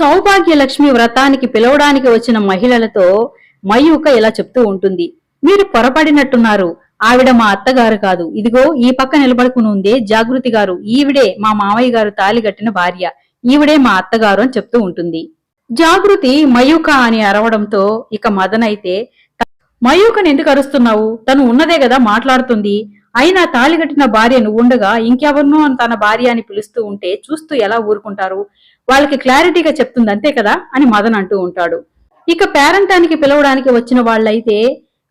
సౌభాగ్యలక్ష్మి వ్రతానికి పిలవడానికి వచ్చిన మహిళలతో మయూక ఇలా చెప్తూ ఉంటుంది. మీరు పొరపడినట్టున్నారు. ఆవిడ మా అత్తగారు కాదు. ఇదిగో ఈ పక్క నిలబడుకుని ఉందే జాగృతి గారు. ఈవిడే మా మామయ్య గారు తాలిగట్టిన భార్య. ఈవిడే మా అత్తగారు అని చెప్తూ ఉంటుంది. జాగృతి మయూక అని అరవడంతో ఇక మదన్ అయితే మయూకని ఎందుకు అరుస్తున్నావు? తను ఉన్నదే కదా మాట్లాడుతుంది. అయినా తాలిగట్టిన భార్య నువ్వుండగా ఇంకెవరినో తన భార్య అని పిలుస్తూ ఉంటే చూస్తూ ఎలా ఊరుకుంటారు? వాళ్ళకి క్లారిటీగా చెప్తుంది అంతే కదా అని మదన్ అంటూ ఉంటాడు. ఇక పేరంటానికి పిలవడానికి వచ్చిన వాళ్ళైతే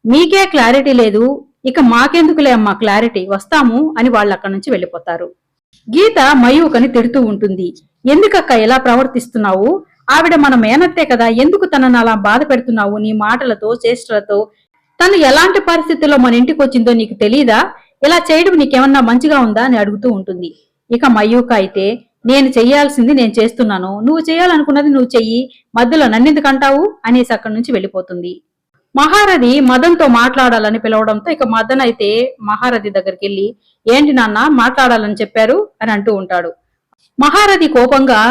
మీకే క్లారిటీ లేదు ఇక మాకెందుకులే అమ్మా క్లారిటీ వస్తాము అని వాళ్ళు అక్కడి నుంచి వెళ్ళిపోతారు. గీత మయూకని తిడుతూ ఉంటుంది. ఎందుకక్క ఎలా ప్రవర్తిస్తున్నావు? ఆవిడ మన మేనత్తే కదా ఎందుకు తనను అలా బాధ పెడుతున్నావు? నీ మాటలతో చేష్టలతో తను ఎలాంటి పరిస్థితుల్లో మన ఇంటికి వచ్చిందో నీకు తెలీదా? ఇలా చేయడం నీకేమన్నా మంచిగా ఉందా? అని అడుగుతూ ఉంటుంది. ఇక మయూక అయితే నేను చెయ్యాల్సింది నేను చేస్తున్నాను. నువ్వు చేయాలనుకున్నది నువ్వు చెయ్యి. మధ్యలో నన్నెందుకంటావు? అనేసి అక్కడి నుంచి వెళ్ళిపోతుంది. మహారథి మదన్తో మాట్లాడాలని పిలవడంతో ఇక మదన్ అయితే మహారథి దగ్గరికి వెళ్ళి ఏంటి నాన్న మాట్లాడాలని చెప్పారు? అని అంటూ ఉంటాడు. మహారథి కోపంగా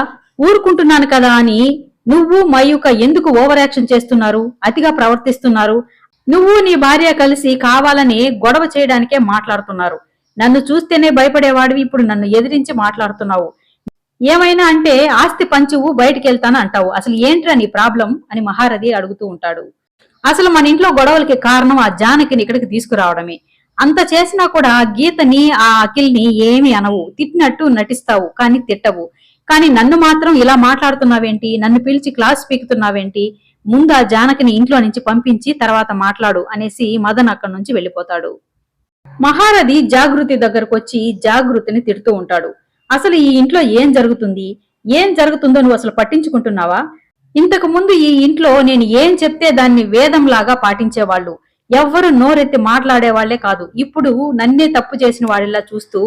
ఊరుకుంటున్నాను కదా అని నువ్వు మయూక ఎందుకు ఓవర్ యాక్షన్ చేస్తున్నారు? అతిగా ప్రవర్తిస్తున్నారు. నువ్వు నీ భార్య కలిసి కావాలని గొడవ చేయడానికే మాట్లాడుతున్నారు. నన్ను చూస్తేనే భయపడేవాడివి ఇప్పుడు నన్ను ఎదిరించి మాట్లాడుతున్నావు. ఏమైనా అంటే ఆస్తి పంచువు బయటికి వెళ్తాను అంటావు. అసలు ఏంట్రా నీ ప్రాబ్లం అని మహారథి అడుగుతూ ఉంటాడు. అసలు మన ఇంట్లో గొడవలకి కారణం ఆ జానకిని ఇక్కడికి తీసుకురావడమే. అంత చేసినా కూడా గీతని ఆ అఖిల్ని ఏమి అనవు. తిట్టినట్టు నటిస్తావు కానీ తిట్టవు. కానీ నన్ను మాత్రం ఇలా మాట్లాడుతున్నావేంటి? నన్ను పిలిచి క్లాస్ పీకుతున్నావేంటి? ముందు ఆ జానకిని ఇంట్లో నుంచి పంపించి తర్వాత మాట్లాడు అనేసి మదన్ అక్కడి నుంచి వెళ్ళిపోతాడు. మహారథి జాగృతి దగ్గరకు వచ్చి జాగృతిని తిడుతూ ఉంటాడు. అసలు ఈ ఇంట్లో ఏం జరుగుతుంది? ఏం జరుగుతుందో నువ్వు అసలు పట్టించుకుంటున్నావా? ఇంతకు ముందు ఈ ఇంట్లో నేను ఏం చెప్తే దాన్ని వేదంలాగా పాటించేవాళ్ళు. ఎవ్వరు నోరెత్తి మాట్లాడే వాళ్ళే కాదు. ఇప్పుడు నన్నే తప్పు చేసిన వాడిలా చూస్తూ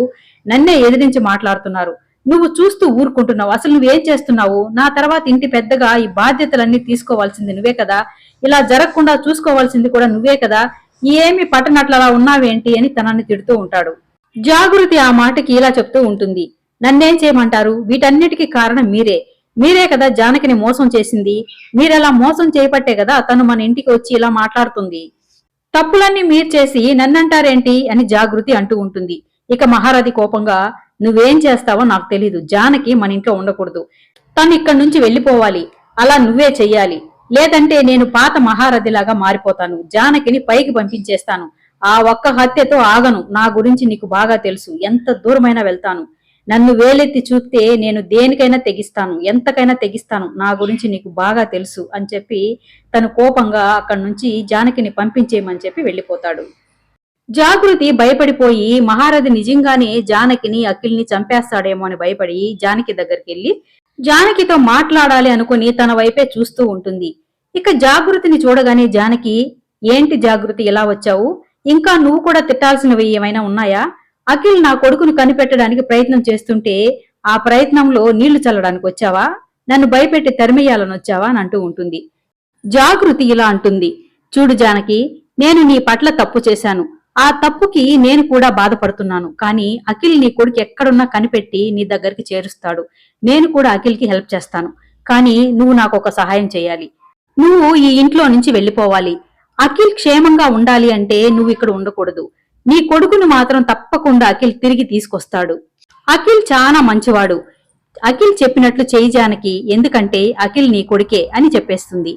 నన్నే ఎదిరించి మాట్లాడుతున్నారు. నువ్వు చూస్తూ ఊరుకుంటున్నావు. అసలు నువ్వేం చేస్తున్నావు? నా తర్వాత ఇంటి పెద్దగా ఈ బాధ్యతలన్నీ తీసుకోవాల్సింది నువ్వే కదా? ఇలా జరగకుండా చూసుకోవాల్సింది కూడా నువ్వే కదా? ఏమి పట్టనట్లలా ఉన్నావేంటి అని తనని తిడుతూ ఉంటాడు. జాగృతి ఆ మాటకి ఇలా చెప్తూ ఉంటుంది. నన్నేం చేయమంటారు? వీటన్నిటికీ కారణం మీరే. మీరే కదా జానకిని మోసం చేసింది. మీరెలా మోసం చేయబట్టే కదా తను మన ఇంటికి వచ్చి ఇలా మాట్లాడుతుంది. తప్పులన్నీ మీరు చేసి నన్నంటారేంటి అని జాగృతి అంటూ ఉంటుంది. ఇక మహారథి కోపంగా నువ్వేం చేస్తావో నాకు తెలీదు. జానకి మన ఇంట్లో ఉండకూడదు. తను ఇక్కడి నుంచి వెళ్ళిపోవాలి. అలా నువ్వే చెయ్యాలి. లేదంటే నేను పాత మహారథిలాగా మారిపోతాను. జానకిని పైకి పంపించేస్తాను. ఆ ఒక్క హత్యతో ఆగను. నా గురించి నీకు బాగా తెలుసు. ఎంత దూరమైనా వెళ్తాను. నన్ను వేలెత్తి చూస్తే నేను దేనికైనా తెగిస్తాను ఎంతకైనా తెగిస్తాను నా గురించి నీకు బాగా తెలుసు అని చెప్పి తను కోపంగా అక్కడి నుంచి జానకిని పంపించేయమని చెప్పి వెళ్ళిపోతాడు. జాగృతి భయపడిపోయి మహారథి నిజంగానే జానకిని అఖిల్ని చంపేస్తాడేమో అని భయపడి జానకి దగ్గరికి వెళ్ళి జానకితో మాట్లాడాలి అనుకుని తన వైపే చూస్తూ ఉంటుంది. ఇక జాగృతిని చూడగానే జానకి ఏంటి జాగృతి ఇలా వచ్చావు? ఇంకా నువ్వు కూడా తిట్టాల్సినవి ఏమైనా ఉన్నాయా? అఖిల్ నా కొడుకును కనిపెట్టడానికి ప్రయత్నం చేస్తుంటే ఆ ప్రయత్నంలో నీళ్ళు చల్లడానికి వచ్చావా? నన్ను భయపెట్టి తరిమేయాలని వచ్చావా? అని అంటూ ఉంటుంది. జాగృతి ఇలా అంటుంది. చూడు జానకి నేను నీ పట్ల తప్పు చేశాను. ఆ తప్పుకి నేను కూడా బాధపడుతున్నాను. కానీ అఖిల్ నీ కొడుకు ఎక్కడున్నా కనిపెట్టి నీ దగ్గరికి చేరుస్తాడు. నేను కూడా అఖిల్కి హెల్ప్ చేస్తాను. కానీ నువ్వు నాకు ఒక సహాయం చేయాలి. నువ్వు ఈ ఇంట్లో నుంచి వెళ్ళిపోవాలి. అఖిల్ క్షేమంగా ఉండాలి అంటే నువ్వు ఇక్కడ ఉండకూడదు. నీ కొడుకును మాత్రం తప్పకుండా అఖిల్ తిరిగి తీసుకొస్తాడు. అఖిల్ చాలా మంచివాడు. అఖిల్ చెప్పినట్లు చేయి జానకి ఎందుకంటే అఖిల్ నీ కొడుకే అని చెప్పేస్తుంది.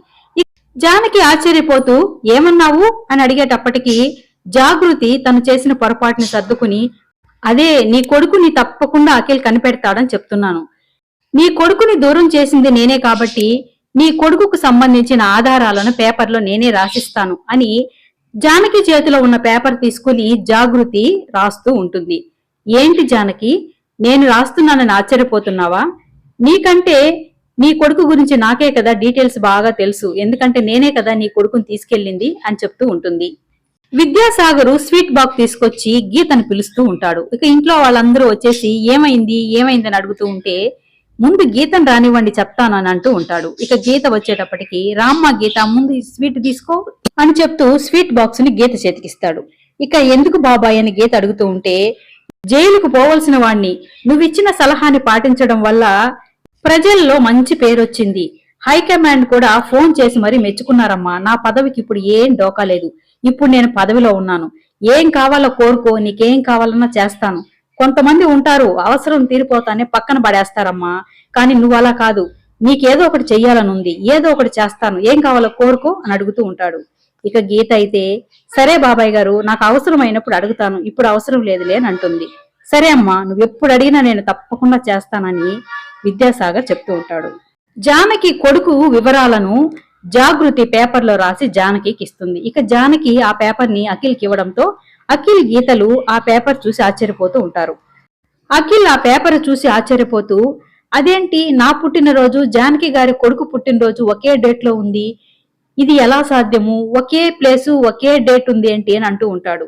జానకి ఆశ్చర్యపోతూ ఏమన్నావు? అని అడిగేటప్పటికీ జాగృతి తను చేసిన పొరపాటుని సర్దుకుని అదే నీ కొడుకుని తప్పకుండా అఖిల్ కనిపెడతాడని చెప్తున్నాను. నీ కొడుకుని దూరం చేసింది నేనే కాబట్టి నీ కొడుకుకు సంబంధించిన ఆధారాలను పేపర్లో నేనే రాసిస్తాను అని జానకి చేతిలో ఉన్న పేపర్ తీసుకుని జాగృతి రాస్తూ ఉంటుంది. ఏంటి జానకి? నేను రాస్తున్నానని ఆశ్చర్యపోతున్నావా? నీకంటే నీ కొడుకు గురించి నాకే కదా డీటెయిల్స్ బాగా తెలుసు. ఎందుకంటే నేనే కదా నీ కొడుకుని తీసుకెళ్ళింది అని చెప్తూ ఉంటుంది. విద్యాసాగరు స్వీట్ బాక్స్ తీసుకొచ్చి గీతను పిలుస్తూ ఉంటాడు. ఇక ఇంట్లో వాళ్ళందరూ వచ్చేసి ఏమైంది? ఏమైంది? అని అడుగుతూ ఉంటే ముందు గీతం రానివ్వండి చెప్తాను అని అంటూ ఉంటాడు. ఇక గీత వచ్చేటప్పటికి రామ్మ గీత ముందు స్వీట్ తీసుకో అని చెప్తూ స్వీట్ బాక్స్ని గీత చేతికిస్తాడు ఇక ఎందుకు బాబాయ్ అని గీత అడుగుతూ ఉంటే జైలుకు పోవలసిన వాణ్ణి. నువ్విచ్చిన సలహాని పాటించడం వల్ల ప్రజల్లో మంచి పేరొచ్చింది. హైకమాండ్ కూడా ఫోన్ చేసి మరీ మెచ్చుకున్నారమ్మా. నా పదవికి ఇప్పుడు ఏం డోకా లేదు. ఇప్పుడు నేను పదవిలో ఉన్నాను. ఏం కావాలో కోరుకో నీకేం కావాలన్నా చేస్తాను. కొంతమంది ఉంటారు అవసరం తీరిపోతానే పక్కన పడేస్తారమ్మా. కానీ నువ్వు అలా కాదు. నీకేదో ఒకటి చెయ్యాలనుంది ఏదో ఒకటి చేస్తాను. ఏం కావాలో కోరుకో అని అడుగుతూ ఉంటాడు. ఇక గీత అయితే సరే బాబాయ్ గారు నాకు అవసరమైనప్పుడు అడుగుతాను. ఇప్పుడు అవసరం లేదులే అని అంటుంది. సరే అమ్మా నువ్వు ఎప్పుడు అడిగినా నేను తప్పకుండా చేస్తానని విద్యాసాగర్ చెప్తూ ఉంటాడు. జానకి కొడుకు వివరాలను జాగృతి పేపర్లో రాసి జానకి ఇస్తుంది. ఇక జానకి ఆ పేపర్ని అఖిల్కి ఇవ్వడంతో అఖిల్ గీతలు ఆ పేపర్ చూసి ఆశ్చర్యపోతూ ఉంటారు. అఖిల్ ఆ పేపర్ చూసి ఆశ్చర్యపోతూ అదేంటి నా పుట్టినరోజు? జానకి గారి కొడుకు పుట్టినరోజు ఒకే డేట్లో ఉంది. ఇది ఎలా సాధ్యము? ఒకే ప్లేసు ఒకే డేట్ ఉంది ఏంటి? అని అంటూ ఉంటాడు.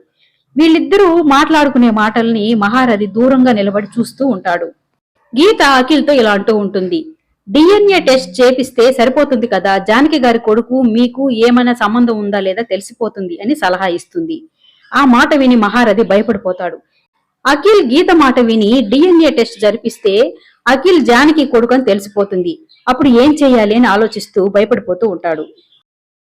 వీళ్ళిద్దరూ మాట్లాడుకునే మాటల్ని మహారథి దూరంగా నిలబడి చూస్తూ ఉంటాడు. గీత అఖిల్తో ఇలా అంటూ ఉంటుంది. డిఎన్ఏ టెస్ట్ చేపిస్తే సరిపోతుంది కదా? జానకి గారి కొడుకు మీకు ఏమైనా సంబంధం ఉందా లేదా తెలిసిపోతుంది అని సలహా ఇస్తుంది. ఆ మాట విని మహారథి భయపడిపోతాడు. అఖిల్ గీత మాట విని డిఎన్ఏ టెస్ట్ జరిపిస్తే అఖిల్ జానకి కొడుకు అని తెలిసిపోతుంది. అప్పుడు ఏం చేయాలి అని ఆలోచిస్తూ భయపడిపోతూ ఉంటాడు.